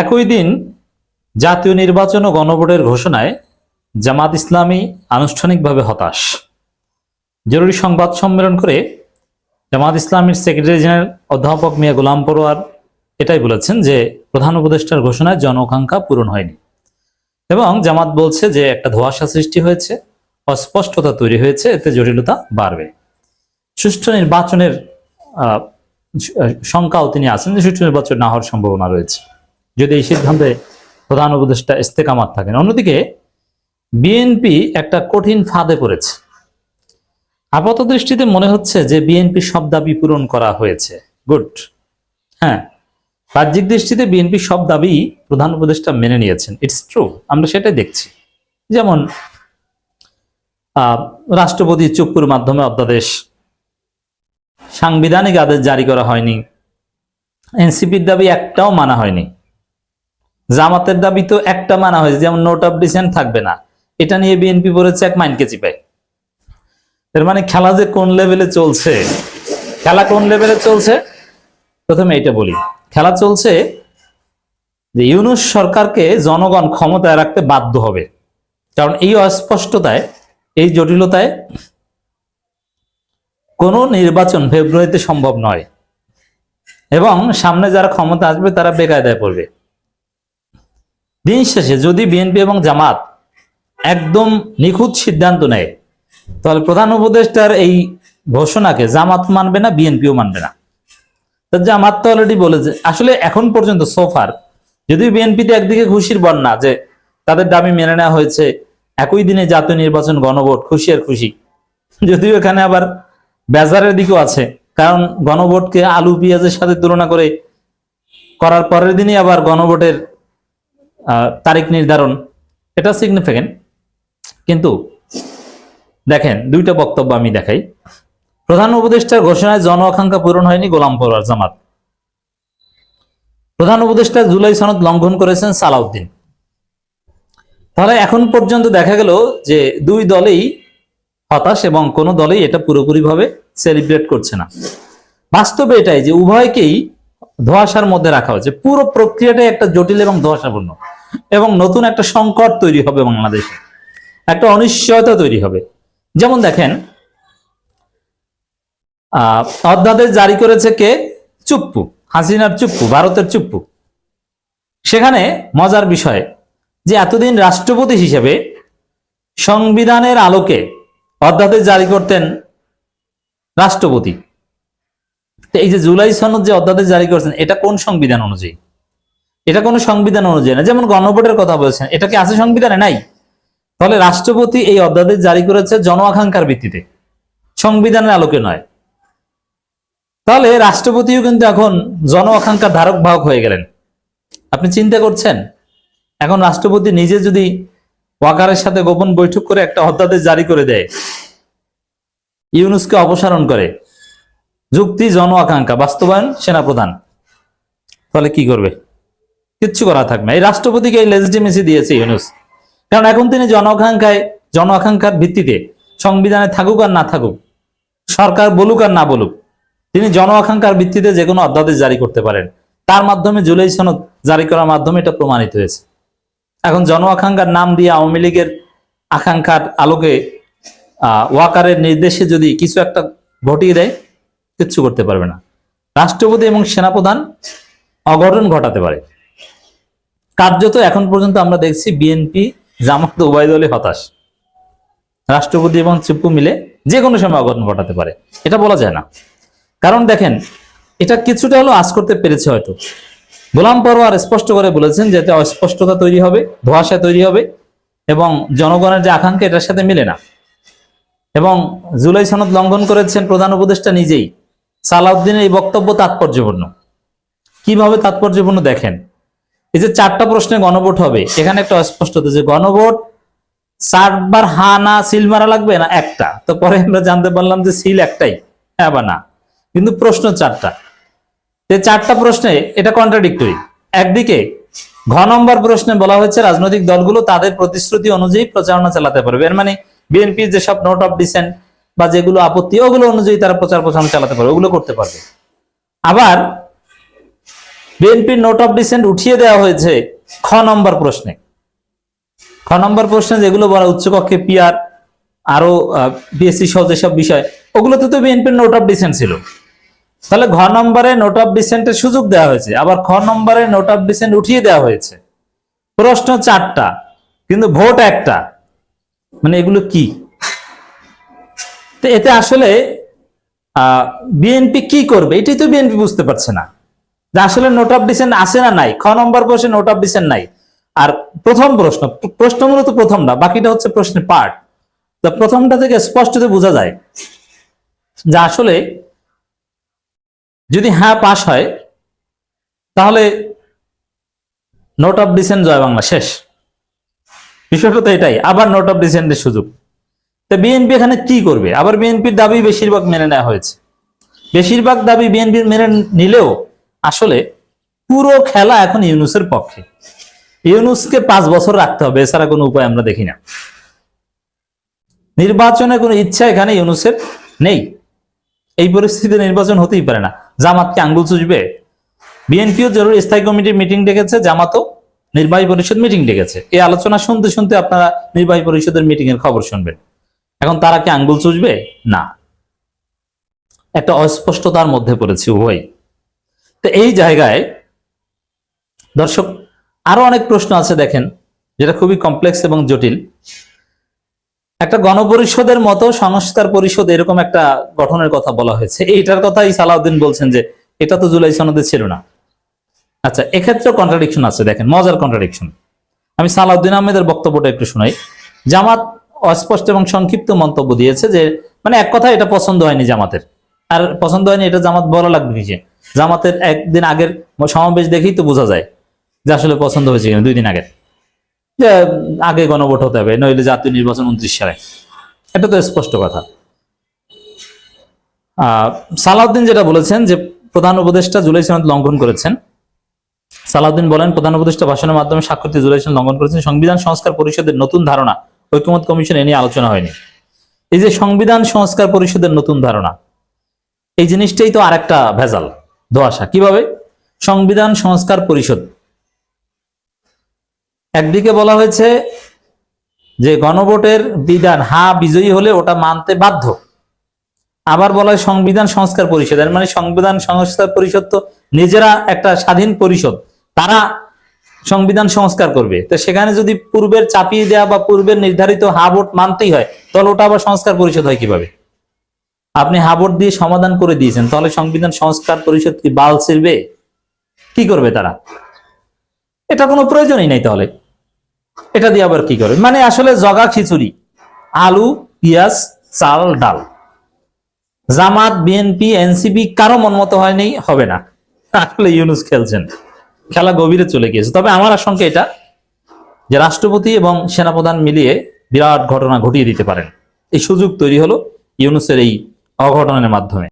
একই দিন জাতীয় নির্বাচন ও গণভোটের ঘোষণায় জামাত ইসলামী আনুষ্ঠানিকভাবে হতাশ। জরুরি সংবাদ সম্মেলন করে জামাত ইসলামীর সেক্রেটারি জেনারেল অধ্যাপক মিয়া গোলাম পরোয়ার এটাই বলেছেন যে প্রধান উপদেষ্টার ঘোষণায় জনকাঙ্ক্ষা পূরণ হয়নি। এবং জামাত বলছে যে একটা ধোঁয়াশা সৃষ্টি হয়েছে অস্পষ্টতা তৈরি হয়েছে এতে জটিলতা বাড়বে। সুষ্ঠু নির্বাচনের আহ, শঙ্কাও তিনি আছেন যে সুষ্ঠু নির্বাচন না হওয়ার সম্ভাবনা রয়েছে। যদি এই সিদ্ধান্তে প্রধান উপদেষ্টা ইস্তেকামাত থাকেন। অন্যদিকে, বিএনপি একটা কঠিন ফাঁদে পড়েছে। আপাত দৃষ্টিতে মনে হচ্ছে যে বিএনপি সব দাবি পূরণ করা হয়েছে। গুড। হ্যাঁ বাহ্যিক দৃষ্টিতে বিএনপি সব দাবি প্রধান উপদেষ্টা মেনে নিয়েছেন। ইটস ট্রু আমরা সেটাই দেখছি। যেমন রাষ্ট্রপতি চুপুর মাধ্যমে অধ্যাদেশ, সাংবিধানিক আদেশ জারি করা হয়নি। এনসিপির দাবি একটাও মানা হয়নি। জামাতের দাবি তো একটা মানা হয়েছে, যেমন নোট অফ ডিসেন্ট থাকবে না। এটা নিয়ে বিএনপি বলেছে এক মাইনকে চিপায়। এর মানে খেলা যে কোন লেভেলে চলছে, খেলা কোন লেভেলে চলছে? প্রথমে এটা বলি, খেলা চলছে যে ইউনুস সরকারকে জনগণ ক্ষমতায় রাখতে বাধ্য হবে। কারণ এই অস্পষ্টতায়, এই জটিলতায় কোনো নির্বাচন ফেব্রুয়ারিতে সম্ভব নয়। এবং সামনে যারা ক্ষমতা আসবে, তারা বেকায়দায় পড়বে। দিন শেষে যদি বিএনপি এবং জামাত একদম নিখুঁত সিদ্ধান্ত নেয়, তাহলে প্রধান উপদেষ্টার এই ঘোষণাকে জামাত মানবে না, বিএনপিও মানবে না। জামাত তো অলরেডি বলেছে। আসলে এখন পর্যন্ত সোফার যদিও বিএনপিতে একদিকে খুশির বন্যা যে তাদের দাবি মেনে নেওয়া হয়েছে, একই দিনে জাতীয় নির্বাচন গণভোট, খুশি আর খুশি। যদিও এখানে আবার বেজারের দিকেও আছে, কারণ গণভোটকে আলু পেঁয়াজের সাথে তুলনা করে করার পরের দিনই আবার গণভোটের তারিখ নির্ধারণ, এটা সিগনিফিকেন্ট কিন্তু দেখেন, দুইটা বক্তব্য আমি দেখাই। প্রধান উপদেষ্টার ঘোষণায় জন আকাঙ্ক্ষা পূরণ হয়নি গোলাম পরোয়ার জামাত। প্রধান উপদেষ্টা জুলাই সনদ লঙ্ঘন করেছেন সালাউদ্দিন। তাহলে এখন পর্যন্ত দেখা গেল যে দুই দলেই হতাশ এবং কোন দলেই এটা পুরোপুরিভাবে সেলিব্রেট করছে না। বাস্তবে এটাই যে উভয়কেই ধোঁয়াশার মধ্যে রাখা হয়েছে। পুরো প্রক্রিয়াটাই একটা জটিল এবং ধোঁয়াশাপূর্ণ। এবং নতুন একটা সংকট তৈরি হবে বাংলাদেশে। একটা অনিশ্চয়তা তৈরি হবে। যেমন দেখেন, আহ, অধ্যাদেশ জারি করেছে কে? চুপ্পু, হাসিনার চুপ্পু, ভারতের চুপ্পু। সেখানে মজার বিষয় যে এতদিন রাষ্ট্রপতি হিসেবে সংবিধানের আলোকে অধ্যাদেশ জারি করতেন রাষ্ট্রপতি। তো এই যে জুলাই সনদ যে অধ্যাদেশ জারি করেছেন, এটা কোন সংবিধান অনুযায়ী? এটা কোন সংবিধান অনুযায়ী না। যেমন গণভোটের কথা বলছেন, এটা কি আছে সংবিধানে? নাই। তাহলে রাষ্ট্রপতি এই অধ্যাদেশ জারি করেছে জন আকাঙ্ক্ষার ভিত্তিতে। সংবিধানের আলোকে নয়। তাহলে রাষ্ট্রপতিও কিন্তু এখন জন আকাঙ্ক্ষার ধারক বাহক হয়ে গেলেন। আপনি চিন্তা করছেন? এখন রাষ্ট্রপতি নিজে যদি ওয়াকারের সাথে গোপন বৈঠক করে একটা অধ্যাদেশ জারি করে দেয়, ইউনুসকে অপসারণ করে যুক্তি, জন আকাঙ্ক্ষা, বাস্তবায়ন, সেনাপ্রধান। তাহলে কি করবে? কিচ্ছু করা থাকবে এই রাষ্ট্রপতিকে এই লেজিটিমেসি দিয়েছে ইউনুস। কারণ এখন তিনি জন আকাঙ্ক্ষায়, জন আকাঙ্ক্ষার ভিত্তিতে সংবিধানে থাকুক আর না থাকুক, সরকার বলুক আর না বলুক, তিনি জন আকাঙ্ক্ষার ভিত্তিতে যে কোনো অধ্যাদেশ জারি করতে পারেন। তার মাধ্যমে জুলাই সনদ জারি করার মাধ্যমে এটা প্রমাণিত হয়েছে। এখন জন আকাঙ্ক্ষার নাম দিয়ে আওয়ামী লীগের আকাঙ্ক্ষার আলোকে ওয়াকারের নির্দেশে যদি কিছু একটা ঘটিয়ে দেয় কিচ্ছু করতে পারবে না। রাষ্ট্রপতি এবং সেনাপ্রধান অঘটন ঘটাতে পারে। কার্যত এখন পর্যন্ত আমরা দেখছি বিএনপি, জামাত উভয় দলে হতাশ। রাষ্ট্রপতি এবং চিপ্পু মিলে যে কোনো সময় অঘটন ঘটাতে পারে, এটা বলা যায় না। কারণ দেখেন, এটা কিছুটা হলো আজ করতে পেরেছে হয়তো। গোলাম পরোয়ার স্পষ্ট করে বলেছেন যে এতে অস্পষ্টতা তৈরি হবে, ধোঁয়াশা তৈরি হবে এবং জনগণের যে আকাঙ্ক্ষা এটার সাথে মিলে না। এবং জুলাই সনদ লঙ্ঘন করেছেন প্রধান উপদেষ্টা নিজেই। সালাউদ্দিনের এই বক্তব্য তাৎপর্যপূর্ণ। কীভাবে তাৎপর্যপূর্ণ দেখেন? এই যে চারটা প্রশ্নে গণভোট হবে এখানে একটা অস্পষ্টতা যে গণভোট চারবার হা না, সিল মারা লাগবে না? একটা। তো পরে আমরা জানতে পারলাম যে সিল একটাই হ্যাঁ বা না? কিন্তু প্রশ্ন চারটা। এই চারটা প্রশ্নে এটা কন্ট্রাডিক্টরি একদিকে, ঘ নম্বর প্রশ্নে বলা হয়েছে রাজনৈতিক দলগুলো তাদের প্রতিশ্রুতি অনুযায়ী প্রচারণা চালাতে পারবে। এর মানে বিএনপি যেসব নোট অফ ডিসেন্ট বা যেগুলো আপত্তি, ওগুলো অনুযায়ী তারা প্রচার প্রচারণা চালাতে পারবে, ওগুলো করতে পারবে। আবার বিএনপির নোট অফ ডিসেন্ট উঠিয়ে দেওয়া হয়েছে খ নম্বর প্রশ্নে। খ নম্বর প্রশ্নে যেগুলো বলা, উচ্চকক্ষে পিআর আরও বিএসসি সহ যেসব বিষয়, ওগুলোতে তো বিএনপির নোট অফ ডিসেন্ট ছিল। তাহলে ঘ নম্বরে নোট অফ ডিসেন্টের সুযোগ দেওয়া হয়েছে, আবার খ নম্বরে নোট অফ ডিসেন্ট উঠিয়ে দেওয়া হয়েছে। প্রশ্ন চারটা, কিন্তু ভোট একটা। মানে এগুলো কি? তো এতে আসলে বিএনপি কি করবে? এটাই তো বিএনপি বুঝতে পারছে না। যে আসলে নোট অফ ডিসেন্ট আছে না নাই? খ নম্বর প্রশ্নে নোট অফ ডিসেন্ট নাই। আর প্রথম প্রশ্ন প্রশ্ন মূলত প্রথমটা বাকিটা হচ্ছে প্রশ্নের পার্ট তো প্রথমটা থেকে স্পষ্টত বোঝা যায় যে আসলে যদি হ্যাঁ পাশ হয়, তাহলে নোট অফ ডিসেন্ট জয় বাংলা শেষ। বিষয়টা তো এটাই, আবার নোট অফ ডিসেন্টের সুযোগ। তো বিএনপি এখানে কি করবে? আবার বিএনপির দাবি বেশিরভাগ মেনে নেওয়া হয়েছে। বেশিরভাগ দাবি বিএনপির মেনে নিলেও আসলে পুরো খেলা এখন ইউনুসের পক্ষে। ইউনুসকে পাঁচ বছর রাখতে হবে, এছাড়া কোনো উপায় আমরা দেখি না। নির্বাচনে কোনো ইচ্ছা এখানে ইউনুসের নেই। এই পরিস্থিতিতে নির্বাচন হতেই পারে না। জামাতকে আঙ্গুল চুষবে? বিএনপিও জরুরি। স্থায়ী কমিটির মিটিং ডেকেছে, জামাতও নির্বাহী পরিষদ মিটিং ডেকেছে। এই আলোচনা শুনতে শুনতে আপনারা নির্বাহী পরিষদের মিটিং এর খবর শুনবেন। এখন তারা কি আঙ্গুল চুষবে? না। একটা অস্পষ্টতার মধ্যে পড়েছে উভয় তো এই জায়গায় দর্শক, আরও অনেক প্রশ্ন আছে দেখেন, যেটা খুবই কমপ্লেক্স এবং জটিল। একটা গণপরিষদের মতো সংস্কার পরিষদ এরকম একটা গঠনের কথা বলা হয়েছে। এইটার কথাই সালাউদ্দিন বলছেন যে, এটা তো জুলাই সনদে ছিল না। আচ্ছা এক্ষেত্রে কন্ট্রাডিকশন আছে, দেখেন, মজার কন্ট্রাডিকশন আমি সালাউদ্দিন আহমেদের বক্তব্যটা একটু শোনাই। জামাত অস্পষ্ট এবং সংক্ষিপ্ত মন্তব্য দিয়েছে যে মানে এক কথা এটা পছন্দ হয়নি জামাতের। আর পছন্দ হয়নি এটা জামাত বড় লাগবে যে? জামাতের একদিন আগের সমাবেশ দেখেই তো বোঝা যায় যে আসলে পছন্দ হয়েছে কিনা দুই দিন আগে যে, আগে গণভোট হতে হবে, নইলে জাতীয় নির্বাচন উনত্রিশ সালে। এটা তো স্পষ্ট কথা। সালাউদ্দিন যেটা বলেছেন যে, প্রধান উপদেষ্টা জুলাই সনদ লঙ্ঘন করেছেন। সালাউদ্দিন বলেন, প্রধান উপদেষ্টা ভাষণের মাধ্যমে স্বাক্ষরিত জুলাই সনদ লঙ্ঘন করেছেন। সংবিধান সংস্কার পরিষদের নতুন ধারণা ঐক্যমত কমিশন এ নিয়ে আলোচনা হয়নি। এই যে সংবিধান সংস্কার পরিষদের নতুন ধারণা, এই জিনিসটাই তো আরেকটা ভেজাল, ধোয়াশা। কীভাবে? সংবিধান সংস্কার পরিষদ। একদিকে বলা হয়েছে যে গণভোটের বিধান, হা, বিজয়ী হলে ওটা মানতে বাধ্য। আবার বলা হয় সংবিধান সংস্কার পরিষদ। মানে সংবিধান সংস্কার পরিষদ তো নিজেরা একটা স্বাধীন পরিষদ। তারা সংবিধান সংস্কার করবে। তো সেখানে যদি পূর্বের চাপিয়ে দেওয়া বা পূর্বের নির্ধারিত হা ভোট মানতেই হয়, তাহলে ওটা আবার সংস্কার পরিষদ হয় কীভাবে? আপনি হাবোট দিয়ে সমাধান করে দিয়েছেন, তাহলে সংবিধান সংস্কার পরিষদ কি বাল ছিড়বে? কি করবে তারা? এটা কোনো প্রয়োজনই নাই তাহলে। এটা দিয়ে আবার কি করবে? মানে আসলে জগা খিচুড়ি, আলু, পেঁয়াজ, চাল, ডাল। জামাত, বিএনপি, এনসিপি, কারও মন মতো হয়নি হবে না। আসলে ইউনুস খেলছেন। খেলা গভীরে চলে গিয়েছে। তবে আমার আশঙ্কা এটা যে রাষ্ট্রপতি এবং সেনাপ্রধান মিলিয়ে বিরাট ঘটনা ঘটিয়ে দিতে পারেন। এই সুযোগ তৈরি হলো ইউনুসের এই অঘটনের মাধ্যমে।